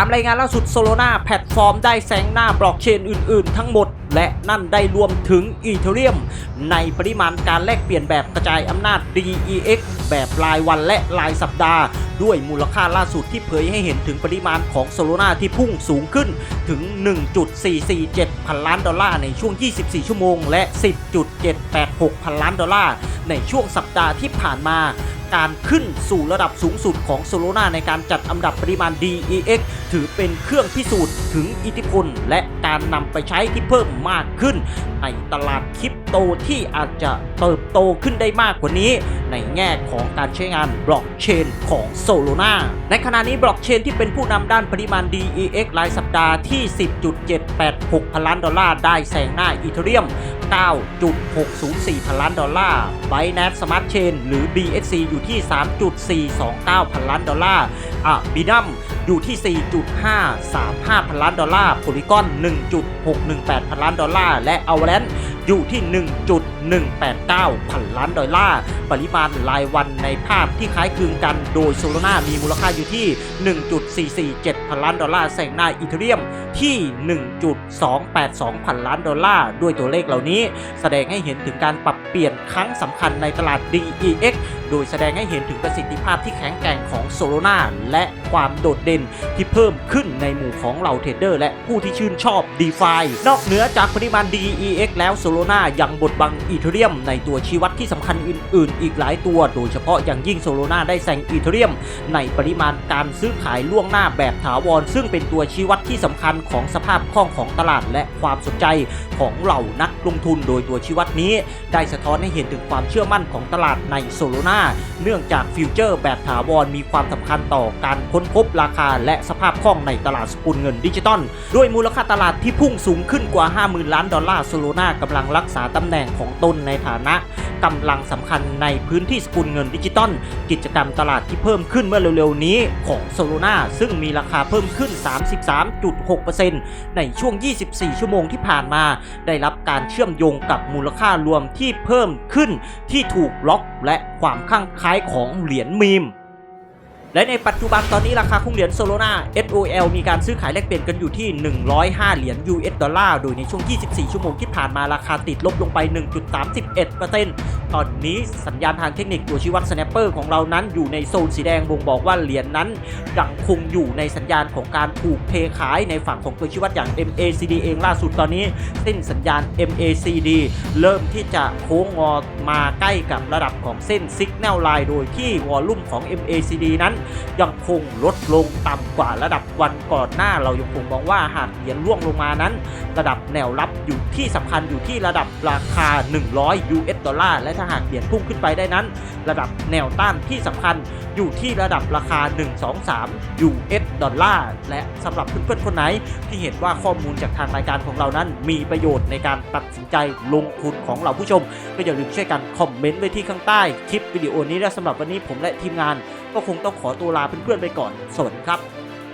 ตามรายงานล่าสุดโซโลนาแพลตฟอร์มได้แซงหน้าบล็อกเชนอื่นๆ ทั้งหมด และนั่นได้รวมถึงอีเทเรียม ในปริมาณการแลกเปลี่ยนแบบกระจายอำนาจ DEX แบบรายวันและรายสัปดาห์ ด้วยมูลค่าล่าสุดที่เผยให้เห็นถึงปริมาณของโซโลนาที่พุ่งสูงขึ้นถึง 1.447 พันล้านดอลลาร์ในช่วง 24 ชั่วโมง และ 10.786 พันล้านดอลลาร์ในช่วงสัปดาห์ที่ผ่านมา การขึ้นสู่ระดับสูงสุดของโซโลนาในการจัดอันดับปริมาณ DEX ถือเป็นเครื่องพิสูจน์ถึงอิทธิพล และการนำไปใช้ที่เพิ่มมากขึ้น ในตลาดคริปโตที่อาจจะเติบโตขึ้นได้มากกว่านี้ ในแง่ของการใช้งานบล็อกเชนของโซโลนาในขณะนี้บล็อกเชนที่เป็นผู้นำด้านปริมาณ DEX รายสัปดาห์ที่ 10.786 พันล้านดอลลาร์ได้แซงหน้าอีเทเรียม 9.604 พันล้านดอลลาร์ Binance Smart Chain หรือ BSC อยู่ที่ 3.429 พันล้านดอลลาร์อะบินัมอยู่ที่ 4.535 พันล้านดอลลาร์ Polygon 1.618 พันล้านดอลลาร์ และ Avalanche อยู่ที่ 1.189 พันล้านดอลลาร์ ปริมาณรายวันในภาพที่คล้ายคลึงกัน โดยโซโลนามีมูลค่าอยู่ที่ 1.447 พันล้านดอลลาร์แซงหน้าอีเทเรียมที่ 1.282 พันล้านดอลลาร์ ด้วยตัวเลขเหล่านี้ แสดงให้เห็นถึงการปรับเปลี่ยนครั้งสำคัญในตลาด DEX โดยแสดงให้เห็นถึงประสิทธิภาพที่แข็งแกร่งของโซโลนาและความโดดเด่นที่เพิ่มขึ้นในหมู่ของเหล่าเทรดเดอร์ และผู้ที่ชื่นชอบ DeFi นอกเหนือจากปริมาณ DEX แล้วโซโลนายังบดบังอีเทเรียมในตัวชี้วัดที่สำคัญอื่น ๆ อีกหลายตัว โดยเฉพาะอย่างยิ่งโซโลนาได้แซงอีเทเรียม ในปริมาณการซื้อขายล่วงหน้าแบบถาวร ซึ่งเป็นตัวชี้วัดที่สำคัญของสภาพคล่องของตลาดและความสนใจของเหล่านักลงทุน โดยตัวชี้วัดนี้ ได้สะท้อนให้เห็นถึงความเชื่อมั่นของตลาดในโซโลนาเนื่องจากฟิวเจอร์แบบถาวรมีความสำคัญต่อการค้นพบราคาและสภาพคล่องในตลาดสกุลเงินดิจิตอลด้วยมูลค่าตลาดที่พุ่งสูงขึ้นกว่า 50,000 ล้านดอลลาร์โซโลนากำลังรักษาตำแหน่งของตนในฐานะกำลังสำคัญในพื้นที่สกุลเงินดิจิตอลกิจกรรมตลาดที่เพิ่มขึ้นเมื่อเร็วๆนี้ของโซโลนาซึ่งมีราคาเพิ่มขึ้น 33.6%ในช่วง 24 ชั่วโมงที่ผ่านมา ได้รับการเชื่อมโยงกับมูลค่ารวมที่เพิ่มขึ้นที่ถูกล็อกและความข้างคล้ายของเหรียญมีม และในปัจจุบันตอนนี้ราคาของเหรียญโซโลนา SOL มีการซื้อขายแลกเปลี่ยนกันอยู่ที่ 105 เหรียญ US ดอลลาร์ โดยในช่วง 24 ชั่วโมงที่ผ่านมาราคาติดลบลงไป 1.31%ตอนนี้สัญญาณทางเทคนิคตัวชี้วัด Snapper ของเรานั้นอยู่ในโซนสีแดงบ่งบอกว่าเหรียญนั้นยังคงอยู่ในสัญญาณของการถูกเทขายในฝั่งของตัวชี้วัดอย่าง MACD เองล่าสุดตอนนี้เส้นสัญญาณ MACD เริ่มที่จะโค้งงอมาใกล้กับระดับของเส้น Signal Line โดยที่วอลลุ่มของ MACD นั้นยังคงลดลงต่ำกว่าระดับวันก่อนหน้า เรายังคงมองว่าหากเหรียญร่วงลงมานั้น ระดับแนวรับอยู่ที่สำคัญอยู่ที่ระดับราคา 100 US ดอลลาร์และถ้าหากเหรียญพุ่งขึ้นไปได้นั้น ระดับแนวต้านที่สำคัญอยู่ที่ระดับราคา 123 US ดอลลาร์และสำหรับเพื่อนๆคนไหนที่เห็นว่าข้อมูลจากทางรายการของเรานั้นมีประโยชน์ในการตัดสินใจลงทุนของเราผู้ชม ก็อย่าลืมช่วยกันคอมเมนต์ไว้ที่ข้างใต้คลิปวิดีโอนี้และสำหรับวันนี้ผมและทีมงานก็คงต้องขอตัวลาเพื่อนๆไปก่อน สวัสดีครับ